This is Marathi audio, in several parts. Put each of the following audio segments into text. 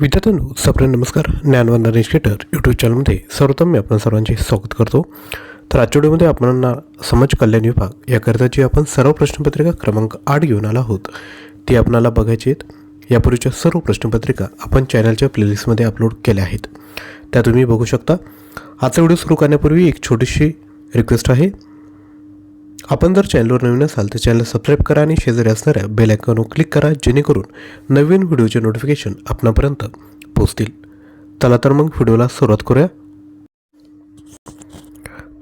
विद्यार्थ्यांनो सप्रेम नमस्कार. ज्ञानवंदन एज्युकेटर यूट्यूब चॅनलमध्ये सर्वोत्तम मी आपण सर्वांचे स्वागत करतो. तर आजच्या व्हिडिओमध्ये आपणाला समाज कल्याण विभाग याकरिताची आपण सर्व प्रश्नपत्रिका क्रमांक आठ घेऊन आला आहोत. ती आपणाला बघायची आहेत. यापूर्वीच्या सर्व प्रश्नपत्रिका आपण चॅनलच्या प्लेलिस्टमध्ये अपलोड केल्या आहेत. त्या तुम्ही बघू शकता. आजचा व्हिडिओ सुरू करण्यापूर्वी एक छोटीशी रिक्वेस्ट आहे. आपण जर चॅनलवर नवीन असाल तर चॅनल सबस्क्राईब करा आणि शेजारी असणाऱ्या बेल आयकॉनवर क्लिक करा जेणेकरून नवीन व्हिडिओचे नोटिफिकेशन आपणापर्यंत पोहोचतील. चला तर मग व्हिडिओला सुरुवात करूया.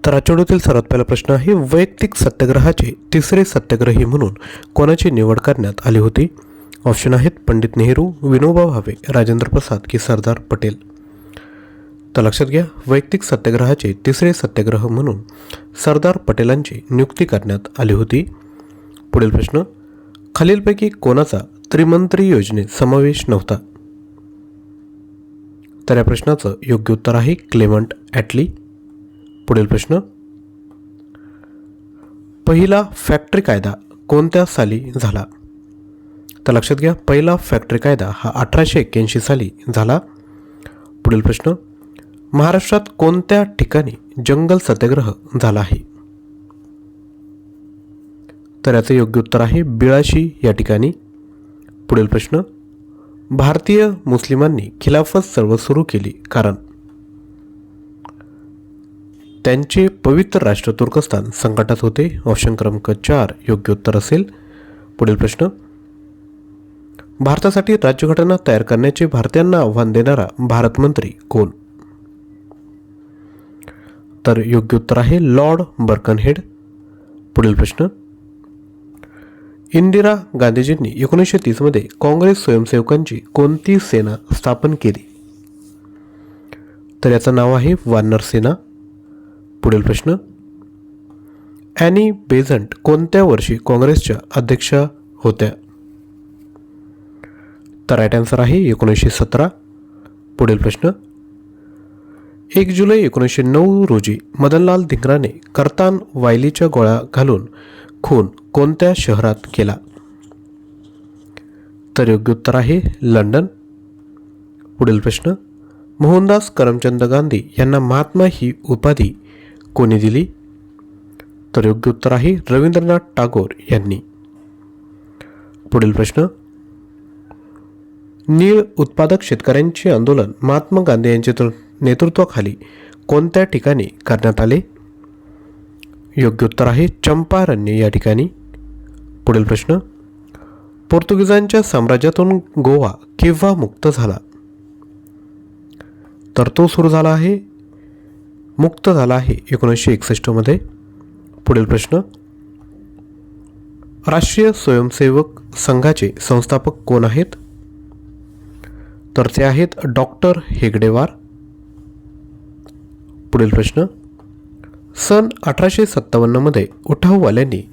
तर आठवड्यातील सर्वात पहिला प्रश्न आहे वैयक्तिक सत्याग्रहाचे तिसरे सत्याग्रही म्हणून कोणाची निवड करण्यात आली होती? ऑप्शन आहेत पंडित नेहरू विनोबा भावे राजेंद्र प्रसाद की सरदार पटेल. तर लक्षात घ्या वैयक्तिक सत्याग्रहाचे तिसरे सत्याग्रह म्हणून सरदार पटेलांची नियुक्ती करण्यात आली होती. पुढील प्रश्न खालीलपैकी कोणाचा त्रिमंत्री योजनेत समावेश नव्हता? तर या प्रश्नाचं योग्य उत्तर आहे क्लेमंट ॲटली. पुढील प्रश्न पहिला फॅक्टरी कायदा कोणत्या साली झाला? तर लक्षात घ्या पहिला फॅक्टरी कायदा हा अठराशे एक्क्याऐंशी साली झाला. पुढील प्रश्न महाराष्ट्रात कोणत्या ठिकाणी जंगल सत्याग्रह झाला आहे? तर याचं योग्य उत्तर आहे बिळाशी या ठिकाणी. पुढील प्रश्न भारतीय मुस्लिमांनी खिलाफत चळवळ सुरू केली कारण? त्यांचे पवित्र राष्ट्र तुर्कस्तान संकटात होते. ऑप्शन क्रमांक चार योग्य उत्तर असेल. पुढील प्रश्न भारतासाठी राज्यघटना तयार करण्याचे भारतीयांना आव्हान देणारा भारत मंत्री कोण? तर योग्य उत्तर आहे लॉर्ड बर्कनहेड. पुढील प्रश्न. इंदिरा गांधीजींनी एकोणीसशे तीसमध्ये काँग्रेस स्वयंसेवकांची कोणती सेना स्थापन केली? तर याचं नाव आहे वानर सेना. पुढील प्रश्न. ॲनी बेझंट कोणत्या वर्षी काँग्रेसच्या अध्यक्षा होत्या? तर राईट आन्सर आहे एकोणीसशे सतरा. पुढील प्रश्न. एक जुलै एकोणीसशे नऊ रोजी मदनलाल धिंगराने करतान वायलीच्या गोळ्या घालून खून कोणत्या शहरात केला? तर योग्य उत्तर आहे लंडन. पुढील प्रश्न मोहनदास करमचंद गांधी यांना महात्मा ही उपाधी कोणी दिली? तर योग्य उत्तर आहे रवींद्रनाथ टागोर यांनी. पुढील प्रश्न नीळ उत्पादक शेतकऱ्यांचे आंदोलन महात्मा गांधी यांचे तर- नेतृत्वाखाली कोणत्या ठिकाणी करण्यात आले? योग्य उत्तर आहे चंपारण्य या ठिकाणी. पुढील प्रश्न. पोर्तुगीजांच्या साम्राज्यातून गोवा केव्हा मुक्त झाला? तर तो सुरू झाला आहे मुक्त झाला आहे एकोणीसशे एकसष्टमध्ये पुढील प्रश्न. राष्ट्रीय स्वयंसेवक संघाचे संस्थापक कोण आहेत? तर ते आहेत डॉक्टर हेगडेवार पुढील प्रश्न. सन अठराशे सत्तावन्नमध्ये उठाववाल्यांनी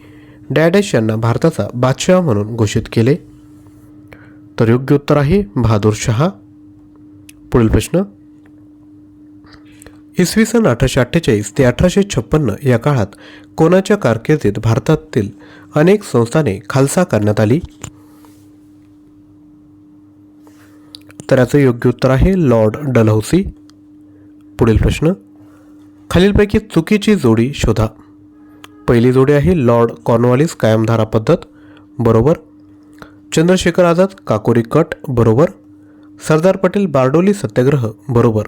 डॅडॅश यांना भारताचा बादशाह म्हणून घोषित केले. तर योग्य उत्तर आहे बहादूर शहा. पुढील प्रश्न. इसवी सन अठराशे अठ्ठेचाळीस ते अठराशे छप्पन्न या काळात कोणाच्या कारकिर्दीत भारतातील अनेक संस्थाने खालसा करण्यात आली? तर याचं योग्य उत्तर आहे लॉर्ड डलहौसी. पुढील प्रश्न. खालीलपैकी चुकीची जोडी शोधा. पहिली जोडी आहे लॉर्ड कॉर्नवालिस कायमधारा पद्धत बरोबर. चंद्रशेखर आझाद काकोरी कट बरोबर. सरदार पटेल बारडोली सत्याग्रह बरोबर.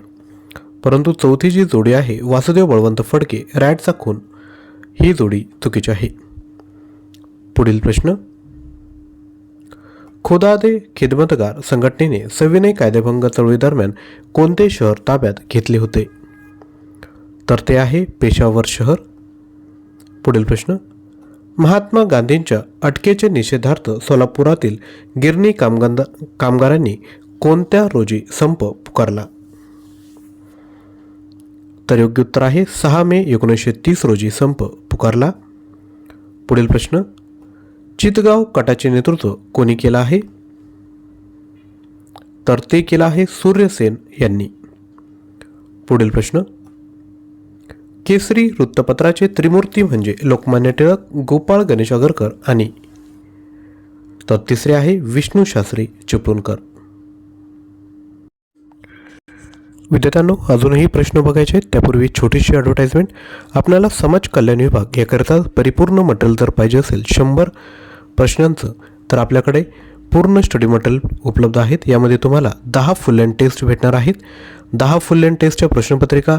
परंतु चौथी जी जोडी आहे वासुदेव बळवंत फडके रॅडचा खून. ही जोडी चुकीची आहे. पुढील प्रश्न. खोदादे खिदमतगार संघटनेने सविनय कायदेभंग चळवळीदरम्यान कोणते शहर ताब्यात घेतले होते? तर ते आहे पेशावर शहर. पुढील प्रश्न. महात्मा गांधींच्या अटकेचे निषेधार्थ सोलापुरातील गिरणी कामगार कामगारांनी कोणत्या रोजी संप पुकारला? तर योग्य उत्तर आहे सहा मे एकोणीसशे तीस रोजी संप पुकारला. पुढील प्रश्न. चितगाव कटाचे नेतृत्व कोणी केलं आहे? तर ते केलं आहे सूर्यसेन यांनी. पुढील प्रश्न. केसरी वृत्तपत्राचे त्रिमूर्ती म्हणजे लोकमान्य टिळक गोपाळ गणेश आगरकर आणि तर तिसरे आहे विष्णू शास्त्री चिपळूणकर. विद्यार्थ्यांनो अजूनही प्रश्न बघायचे आहेत. त्यापूर्वी छोटीशी ॲडव्हर्टाईजमेंट आपल्याला समाज कल्याण विभाग याकरिता परिपूर्ण मटेरियल जर पाहिजे असेल शंभर प्रश्नांचं तर आपल्याकडे पूर्ण स्टडी मटेरियल उपलब्ध आहेत. यामध्ये तुम्हाला दहा फुल अँड टेस्ट भेटणार आहेत. दहा फुल लेंथ टेस्टच्या प्रश्नपत्रिका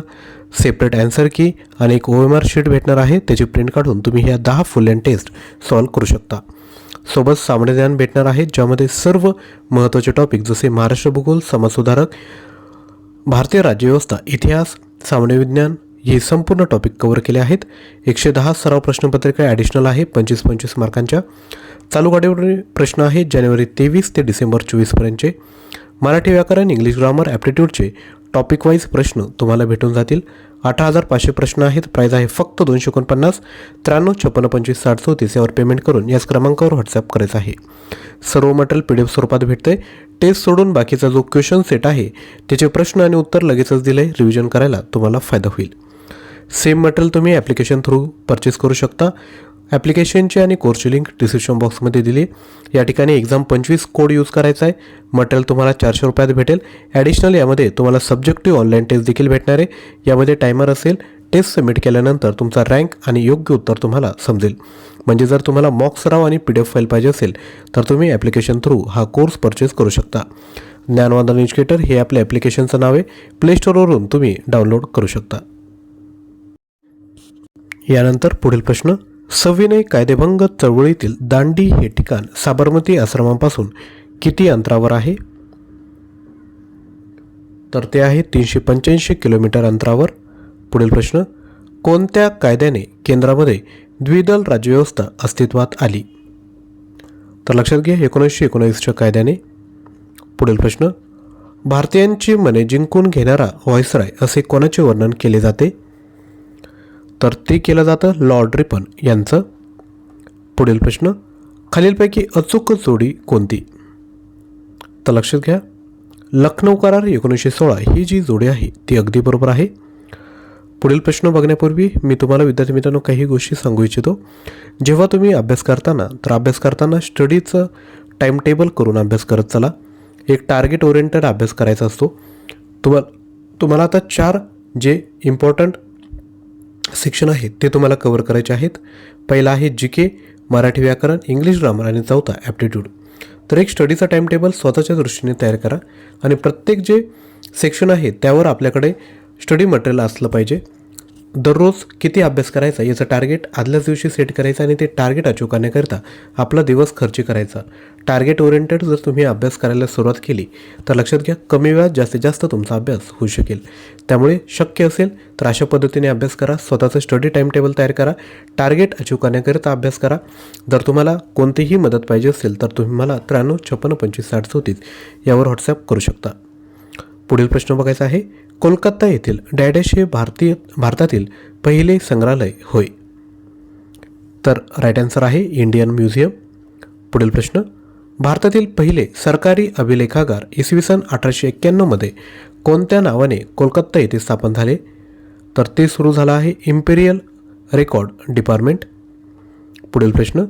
सेपरेट ॲन्सर की आणि एक ओ एम आर शीट भेटणार आहे. त्याची प्रिंट काढून तुम्ही ह्या दहा फुल लेंथ टेस्ट सॉल्व करू शकता. सोबत सामान्य ज्ञान भेटणार आहे ज्यामध्ये सर्व महत्त्वाचे टॉपिक जसे महाराष्ट्र भूगोल समाजसुधारक भारतीय राज्यव्यवस्था इतिहास सामान्य विज्ञान हे संपूर्ण टॉपिक कव्हर केले आहेत. एकशे दहा सराव प्रश्नपत्रिका ॲडिशनल आहे पंचवीस पंचवीस मार्कांच्या चालू गाडीवर प्रश्न आहेत जानेवारी तेवीस ते डिसेंबर चोवीसपर्यंतचे मराठी व्याकरण इंग्लिश ग्रामर ॲप्टिट्यूडचे टॉपिक वाईज प्रश्न तुम्हाला भेटून जातील. अठरा हजार पाचशे प्रश्न आहेत. प्राईज आहे फक्त दोनशे एकोणपन्नास. त्र्याण्णव छप्पन्न पंचवीस साठ चौतीस यावर पेमेंट करून याच क्रमांकावर व्हॉट्सअप करायचं आहे. सर्व मटेरियल पी डी एफ स्वरूपात भेटते टेस्ट सोडून बाकीचा जो क्वेश्चन सेट आहे त्याचे प्रश्न आणि उत्तर लगेचच दिले रिव्हिजन करायला तुम्हाला फायदा होईल. सेम मटेरियल तुम्ही ॲप्लिकेशन थ्रू परचेस करू शकता. ॲप्लिकेशनची आणि कोर्सची लिंक डिस्क्रिप्शन बॉक्समध्ये दिली. या ठिकाणी एक्झाम पंचवीस कोड यूज करायचा आहे. मटेरियल तुम्हाला चारशे रुपयात भेटेल. ॲडिशनल यामध्ये तुम्हाला सब्जेक्टिव्ह ऑनलाईन टेस्ट देखील भेटणार आहे. यामध्ये टायमर असेल टेस्ट सबमिट केल्यानंतर तुमचा रँक आणि योग्य उत्तर तुम्हाला समजेल. म्हणजे जर तुम्हाला मॉक सराव आणि पी डी एफ फाईल पाहिजे असेल तर तुम्ही ॲप्लिकेशन थ्रू हा कोर्स परचेस करू शकता. ज्ञानवादन एज्युकेटर हे आपल्या ॲप्लिकेशनचं नाव आहे. प्ले स्टोअरवरून तुम्ही डाउनलोड करू शकता. यानंतर पुढील प्रश्न. सविनय कायदेभंग चळवळीतील दांडी हे ठिकाण साबरमती आश्रमापासून किती अंतरावर आहे? तर ते आहे तीनशे पंच्याऐंशी किलोमीटर अंतरावर. पुढील प्रश्न कोणत्या कायद्याने केंद्रामध्ये द्विदल राज्यव्यवस्था अस्तित्वात आली? तर लक्षात घ्या एकोणीसशे एकोणीसच्या कायद्याने. पुढील प्रश्न भारतीयांची मने जिंकून घेणारा व्हॉइसराय असे कोणाचे वर्णन केले जाते? तर ते केलं जातं लॉर्ड रिपन यांचं पुढील प्रश्न खालीलपैकी अचूक जोडी कोणती? तर लक्षात घ्या लखनौ करार एकोणीसशे सोळा ही जी जोडी आहे ती अगदी बरोबर आहे. पुढील प्रश्न बघण्यापूर्वी मी तुम्हाला विद्यार्थी मित्रांनो काही गोष्टी सांगू इच्छितो. जेव्हा तुम्ही अभ्यास करताना तर अभ्यास करताना स्टडीचं टाईमटेबल करून अभ्यास करत चला. एक टार्गेट ओरिएंटेड अभ्यास करायचा असतो. तुम्हाला तुम्हाला आता चार जे इम्पॉर्टंट सेक्शन आहेत ते तुम्हाला कवर करायचे आहेत. पहिला आहे जी के मराठी व्याकरण इंग्लिश ग्रामर आणि चौथा ॲप्टिट्यूड तर एक स्टडीचा टाईम टेबल स्वतःच्या दृष्टीने तयार करा आणि प्रत्येक जे सेक्शन आहे त्यावर आपल्याकडे स्टडी मटेरियल असलं पाहिजे. दररोज किती अभ्यास करायचा याचं टार्गेट आदल्याच दिवशी सेट करायचं आणि ते टार्गेट अचीव करण्याकरिता आपला दिवस खर्च करायचा. टार्गेट ओरिएंटेड जर तुम्ही अभ्यास करायला सुरुवात केली तर लक्षात घ्या कमी वेळात जास्तीत जास्त तुमचा अभ्यास होऊ शकेल. त्यामुळे शक्य असेल तर अशा पद्धतीने अभ्यास करा स्वतःचं स्टडी टाईम टेबल तयार करा टार्गेट अचीव करण्याकरिता अभ्यास करा. जर तुम्हाला कोणतीही मदत पाहिजे असेल तर तुम्ही मला त्र्याण्णव छप्पन्न पंचवीस साठ चौतीस यावर व्हॉट्सॲप करू शकता. पुढील प्रश्न बघायचा आहे कोलकाता येथील डॅडॅश हे भारतीय भारतातील पहिले संग्रहालय होय. तर राईट आन्सर आहे इंडियन म्युझियम पुढील प्रश्न भारतातील पहिले सरकारी अभिलेखागार इसवी सन अठराशे एक्क्याण्णवमध्ये कोणत्या नावाने कोलकाता येथे स्थापन झाले? तर ते सुरू झालं आहे इम्पेरियल रेकॉर्ड डिपार्टमेंट पुढील प्रश्न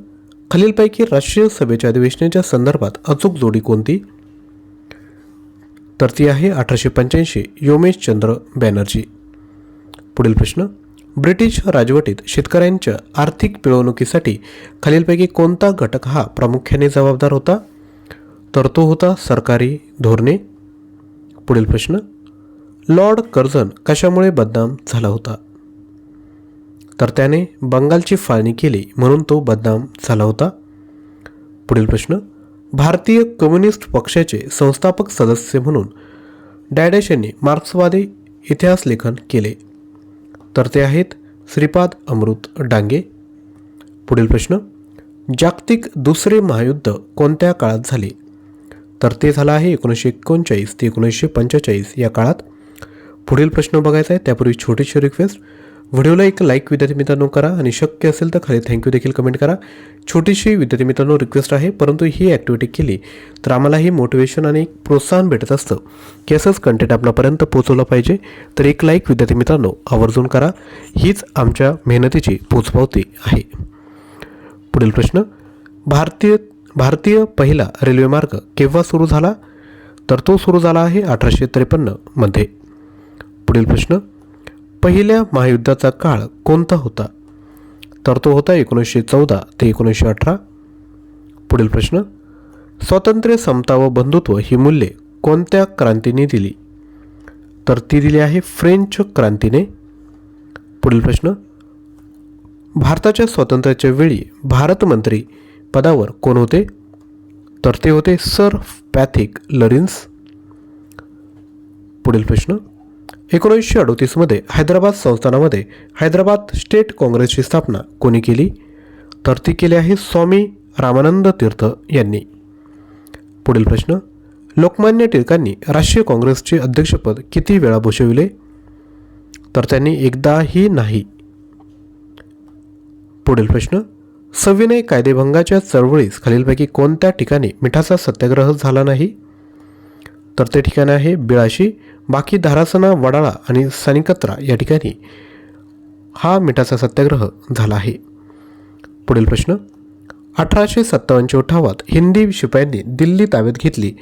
खालीलपैकी राष्ट्रीय सभेच्या अधिवेशनाच्या संदर्भात अचूक जोडी कोणती? तर ती आहे अठराशे पंच्याऐंशी. योमेशचंद्र बॅनर्जी. पुढील प्रश्न. ब्रिटिश राजवटीत शेतकऱ्यांच्या आर्थिक पिळवणुकीसाठी खालीलपैकी कोणता घटक हा प्रामुख्याने जबाबदार होता? तर तो होता सरकारी धोरणे. पुढील प्रश्न. लॉर्ड कर्झन कशामुळे बदनाम झाला होता? तर त्याने बंगालची फाळणी केली म्हणून तो बदनाम झाला होता. पुढील प्रश्न. भारतीय कम्युनिस्ट पक्षाचे संस्थापक सदस्य म्हणून डॅडॅश यांनी मार्क्सवादी इतिहास लेखन केले. तर ते आहेत श्रीपाद अमृत डांगे. पुढील प्रश्न जागतिक दुसरे महायुद्ध कोणत्या काळात झाले? तर ते झालं आहे एकोणीसशे एकोणचाळीस ते एकोणीसशे पंचेचाळीस या काळात. पुढील प्रश्न बघायचा आहे त्यापूर्वी छोटीशी रिक्वेस्ट व्हिडिओला एक लाईक विद्यार्थी मित्रांनो करा आणि शक्य असेल तर खाली थँक्यू देखील कमेंट करा. छोटीशी विद्यार्थी मित्रांनो रिक्वेस्ट आहे परंतु ही ॲक्टिव्हिटी केली तर आम्हालाही मोटिवेशन आणि एक प्रोत्साहन भेटत असतं. की असंच कंटेंट आपल्यापर्यंत पोचवलं पाहिजे तर एक लाईक विद्यार्थी मित्रांनो आवर्जून करा. हीच आमच्या मेहनतीची पोचपावती आहे. पुढील प्रश्न भारतीय भारतीय पहिला रेल्वे मार्ग केव्हा सुरू झाला? तर तो सुरू झाला आहे अठराशे त्रेपन्नमध्ये पुढील प्रश्न पहिल्या महायुद्धाचा काळ कोणता होता? तर तो होता एकोणीसशे चौदा ते एकोणीसशे अठरा. पुढील प्रश्न स्वातंत्र्य समता व बंधुत्व ही मूल्ये कोणत्या क्रांतीने दिली? तर ती दिली आहे फ्रेंच क्रांतीने. पुढील प्रश्न भारताच्या स्वातंत्र्याच्या वेळी भारत मंत्री पदावर कोण होते? तर ते होते सर पॅथिक लरिन्स. पुढील प्रश्न एकोणीसशे अडोतीसमध्ये हैदराबाद संस्थानामध्ये हैदराबाद स्टेट काँग्रेसची स्थापना कोणी केली? तर ती केली आहे स्वामी रामानंद तीर्थ यांनी. पुढील प्रश्न लोकमान्य टिळकांनी राष्ट्रीय काँग्रेसचे अध्यक्षपद किती वेळा भूषविले? तर त्यांनी एकदाही नाही. पुढील प्रश्न सविनय कायदेभंगाच्या चळवळीस खालीलपैकी कोणत्या ठिकाणी मिठाचा सत्याग्रह झाला नाही? तर ते ठिकाण आहे बिळाशी बाकी धारासना वडाळा आणि सनिकत्रा या ठिकाणी हा मिठाचा सत्याग्रह झाला आहे. पुढील प्रश्न. अठराशे सत्तावन्नच्या उठावात हिंदी शिपायांनी दिल्ली ताब्यात घेतली.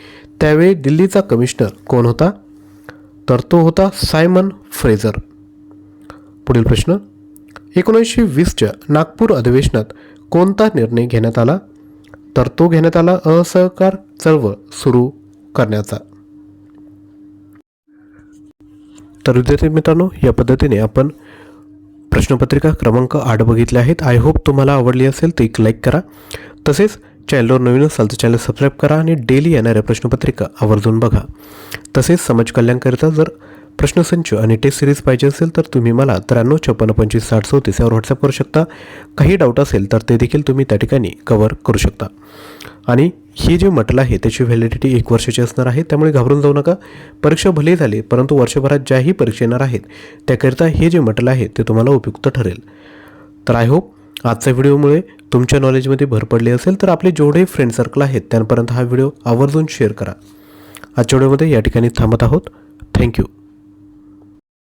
त्यावेळी दिल्लीचा कमिशनर कोण होता? तर तो होता सायमन फ्रेझर. पुढील प्रश्न. एकोणीसशे वीसच्या नागपूर अधिवेशनात कोणता निर्णय घेण्यात आला? तर तो घेण्यात आला असहकार चळवळ सुरू करण्याचा. तर विद्यार्थी मित्रांनो या पद्धतीने आपण प्रश्नपत्रिका क्रमांक आठ बघितले आहेत. आय होप तुम्हाला आवडली असेल तर एक लाईक करा. तसेच चॅनलवर नवीन असाल तर चॅनल सबस्क्राईब करा आणि डेली येणाऱ्या प्रश्नपत्रिका आवर्जून बघा. तसेच समाज कल्याणकरिता जर प्रश्नसंच आणि टेस्ट सिरीज पाहिजे असेल तर तुम्ही मला त्र्याण्णव छप्पन्न पंचवीस साठ चौतीस यावर व्हॉट्सअप करू शकता. काही डाऊट असेल तर ते देखील तुम्ही त्या ठिकाणी कवर करू शकता. आणि ही जे म्हटलं आहे त्याची व्हॅलिडिटी एक वर्षाची असणार आहे त्यामुळे घाबरून जाऊ नका. परीक्षा भले झाली परंतु वर्षभरात ज्याही परीक्षा येणार आहेत त्याकरिता हे जे म्हटलं आहे ते तुम्हाला उपयुक्त ठरेल. तर आय होप आजच्या व्हिडिओमुळे तुमच्या नॉलेजमध्ये भर पडली असेल तर आपले जेवढे फ्रेंड सर्कल आहेत त्यांपर्यंत हा व्हिडिओ आवर्जून शेअर करा. आजच्या व्हिडिओमध्ये या ठिकाणी थांबत आहोत. थँक्यू